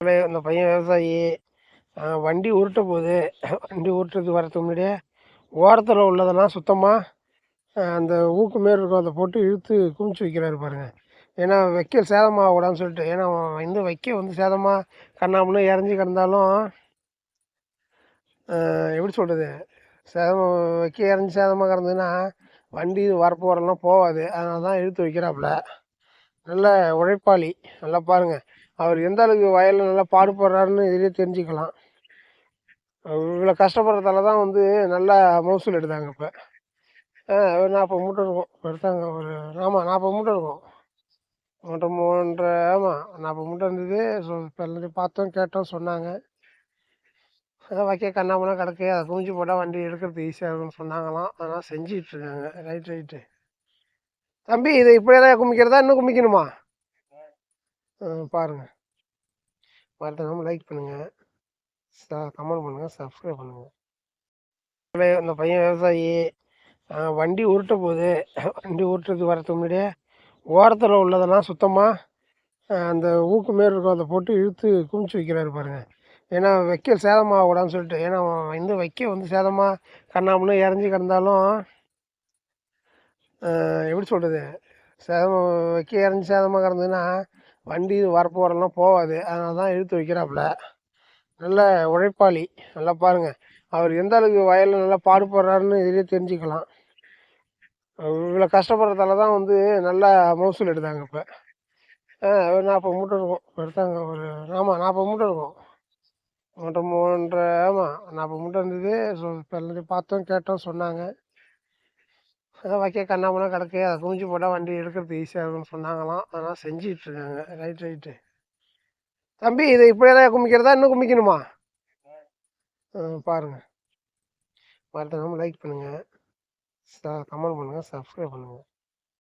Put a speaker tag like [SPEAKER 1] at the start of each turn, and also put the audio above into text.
[SPEAKER 1] அந்த பையன் விவசாயி வண்டி உருட்ட போகுது வண்டி உருட்டுறதுக்கு வரதுக்கு முன்னாடியே ஓரத்தில் உள்ளதெல்லாம் சுத்தமாக அந்த ஊக்கு மாரி இருக்கும். அதை போட்டு இழுத்து குமிச்சு வைக்கிறாரு பாருங்கள் ஏன்னா வைக்கல் சேதமாகக்கூடாதுன்னு சொல்லிட்டு. ஏன்னா இந்த வைக்க வந்து சேதமாக கண்ணாமலும் இறஞ்சி கிடந்தாலும் எப்படி சொல்கிறது சேதம் வைக்க இறஞ்சி சேதமாக கிடந்ததுன்னா வண்டி வரப்போகிறெல்லாம் போகாது. அதனால தான் இழுத்து வைக்கிறாப்புல. நல்ல உழைப்பாளி. நல்லா பாருங்கள் அவர் எந்த அளவுக்கு வயலில் நல்லா பாடுபடுறாருன்னு இதிலே தெரிஞ்சுக்கலாம். இவ்வளோ கஷ்டப்படுறதால தான் வந்து நல்லா மகசூல் எடுத்தாங்க இப்போ. ஒரு நாற்பது மூட்டை இருக்கும். இப்ப எடுத்தாங்க. ஒரு ஆமாம் நாற்பது மூட்டை இருக்கும். மூட்டை மூன்றரை ஆமாம் நாற்பது மூட்டை இருந்தது. ஸோ இப்போ எல்லாத்தையும் பார்த்தோம் கேட்டோம் சொன்னாங்க. அதான் வைக்க கண்ணாமலாம் கிடக்கு. அதை குமிஞ்சு போட்டால் வண்டி எடுக்கிறது ஈஸியாக இருக்கும்னு சொன்னாங்களாம். அதெல்லாம் செஞ்சிட்டு இருக்காங்க. ரைட் ரைட்டு தம்பி இதை இப்படியெல்லாம் குமிக்கிறதா? இன்னும் குமிக்கணுமா? ஆ, மறந்துடாமல் மறக்காம லைக் பண்ணுங்கள் கமெண்ட் பண்ணுங்கள் சப்ஸ்கிரைப் பண்ணுங்கள் அந்த பையன் விவசாயி வண்டி உருட்ட போகுது வண்டி உருட்டுறதுக்கு வரதுக்கு முன்னாடியே ஓரத்தில் உள்ளதெல்லாம் சுத்தமாக அந்த ஊக்கு மாரி இருக்கும் அதை போட்டு இழுத்து குமிச்சு வைக்கிறாரு பாருங்கள் ஏன்னா வைக்கல் சேதமாகக்கூடாதுன்னு சொல்லிட்டு ஏன்னா அவன் இந்த வைக்க வந்து சேதமாக கண்ணாமலும் இறஞ்சி கிடந்தாலும் எப்படி சொல்கிறது சேதம் வைக்க இறஞ்சி சேதமாக கிடந்ததுன்னா வண்டி வரப்போகிறெல்லாம் போகாது. அதனால தான் இழுத்து வைக்கிறாப்புல. நல்ல உழைப்பாளி. நல்லா பாருங்கள் அவர் எந்த அளவுக்கு வயலில் நல்லா பாடுபடுறாருன்னு இதிலே தெரிஞ்சுக்கலாம். இவ்வளோ கஷ்டப்படுறதால தான் வந்து நல்லா மகசூல் எடுத்தாங்க இப்போ. ஒரு நாற்பது மூட்டை இருக்கும். எடுத்தாங்க. ஒரு ஆமாம் நாற்பது மூட்டை இருக்கும். மூட்டை மூன்றரை ஆமாம் நாற்பது மூட்டை இருந்தது. ஸோ இப்போ எல்லாத்தையும் பார்த்தோம் கேட்டோம் சொன்னாங்க. அதான் வைக்க கண்ணாமலாம் கிடக்கு. அதை தூஞ்சி போட்டால் வண்டி எடுக்கிறது ஈஸியாக இருக்கும்னு சொன்னாங்களாம். அதெல்லாம் செஞ்சிட்டு இருக்காங்க ரைட் ரைட்டு தம்பி இதை இப்படியே தான் குமிக்கிறதா? இன்னும் குமிக்கணுமா? ஆ, பாருங்க. மறக்காம லைக் பண்ணுங்கள் கமெண்ட் பண்ணுங்கள் சப்ஸ்கிரைப் பண்ணுங்கள்